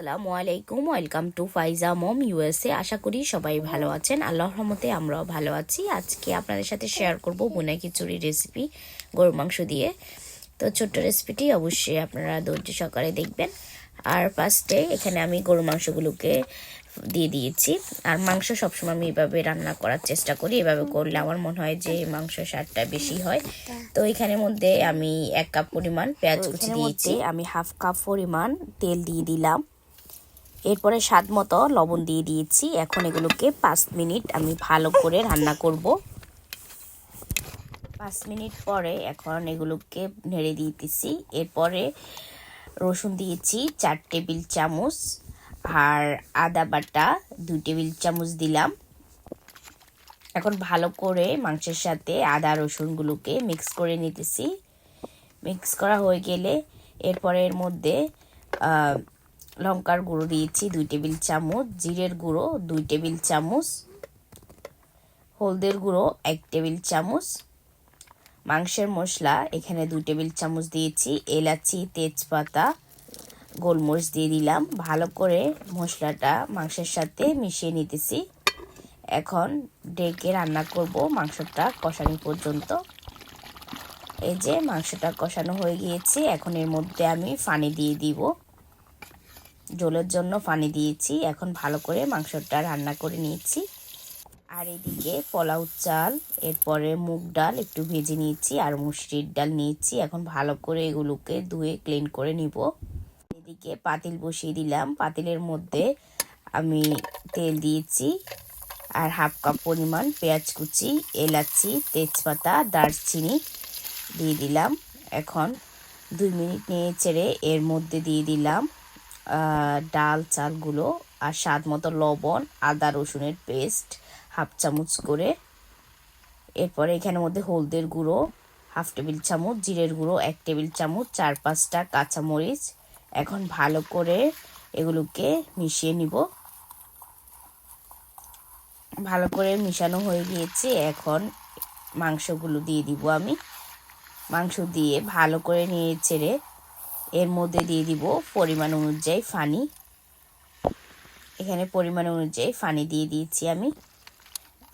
আসসালামু আলাইকুম welcome to Faiza mom USA. আশা করি সবাই ভালো আছেন। আল্লাহর রহমতে আমরাও ভালো আছি। আজকে আপনাদের সাথে শেয়ার করব বোনা খিচুড়ি রেসিপি গরুর মাংস দিয়ে। তো ছোট্ট রেসিপিটি অবশ্যই আপনারা ধৈর্য সহকারে দেখবেন। আর ফার্স্টে এখানে আমি গরুর মাংসগুলোকে দিয়ে দিয়েছি। আর মাংস সবসময় আমি এভাবে রান্না করার চেষ্টা করি। এভাবে করলে আমার মনে হয় যে মাংস স্বাদটা বেশি হয়। তো এখানের মধ্যে আমি এক কাপ পরিমাণ পেঁয়াজ কুচি দিয়েছি। আমি হাফ কাপ পরিমাণ তেল দিয়ে দিলাম। এরপরে স্বাদ মতো লবণ দিয়ে দিয়েছি। এখন এগুলোকে পাঁচ মিনিট আমি ভালো করে রান্না করব। পাঁচ মিনিট পরে এখন এগুলোকে নেড়ে দিতেছি। এরপরে রসুন দিয়েছি চার টেবিল চামচ আর আদা বাটা দুই টেবিল চামচ দিলাম। এখন ভালো করে মাংসের সাথে আদা, রসুনগুলোকে মিক্স করে নিতেছি। মিক্স করা হয়ে গেলে এরপরে এর মধ্যে লঙ্কার গুঁড়ো দিয়েছি দুই টেবিল চামচ, জিরের গুঁড়ো দুই টেবিল চামচ, হলদের গুঁড়ো এক টেবিল চামচ, মাংসের মশলা এখানে দুই টেবিল চামচ দিয়েছি, এলাচি, তেজপাতা, গোলমরিচ দিয়ে দিলাম। ভালো করে মশলাটা মাংসের সাথে মিশিয়ে নিতেছি। এখন ডেকে রান্না করব মাংসটা কষানি পর্যন্ত। এই যে মাংসটা কষানো হয়ে গিয়েছে, এখন এর মধ্যে আমি পানি দিয়ে দিব। জলের জন্য পানি দিয়েছি। এখন ভালো করে মাংসটা রান্না করে নিয়েছি। আর এদিকে পোলাও চাল, এরপরে মুগ ডাল একটু ভেজে নিয়েছি আর মুসরির ডাল নিয়েছি। এখন ভালো করে এগুলোকে ধুয়ে ক্লিন করে নিব। এদিকে পাতিল বসিয়ে দিলাম। পাতিলের মধ্যে আমি তেল দিয়েছি আর হাফ কাপ পরিমাণ পেঁয়াজ কুচি, এলাচি, তেজপাতা, দারচিনি দিয়ে দিলাম। এখন দুই মিনিট নিয়ে ছেড়ে এর মধ্যে দিয়ে দিলাম। ডাল, চালগুলো আর স্বাদ মতো লবণ, আদা, রসুনের পেস্ট, হাফ চামচ করে। এরপরে এখানের মধ্যে হলদের গুঁড়ো, হাফ টেবিল চামচ, জিরের গুঁড়ো, এক টেবিল চামচ, চার পাঁচটা কাঁচামরিচ। এখন ভালো করে এগুলোকে মিশিয়ে নিব। ভালো করে মিশানো হয়ে গিয়েছে। এখন মাংসগুলো দিয়ে দিব আমি। মাংস দিয়ে ভালো করে নিয়ে ছেড়ে এর মধ্যে দিয়ে দিব পরিমাণ অনুযায়ী ফানি। এখানে পরিমাণ অনুযায়ী ফানি দিয়ে দিয়েছি আমি।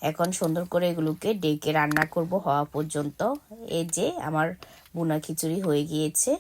এখন সুন্দর করে এগুলোকে ডেকে রান্না করব হওয়া পর্যন্ত। এই যে আমার বুনা খিচুড়ি হয়ে গিয়েছে।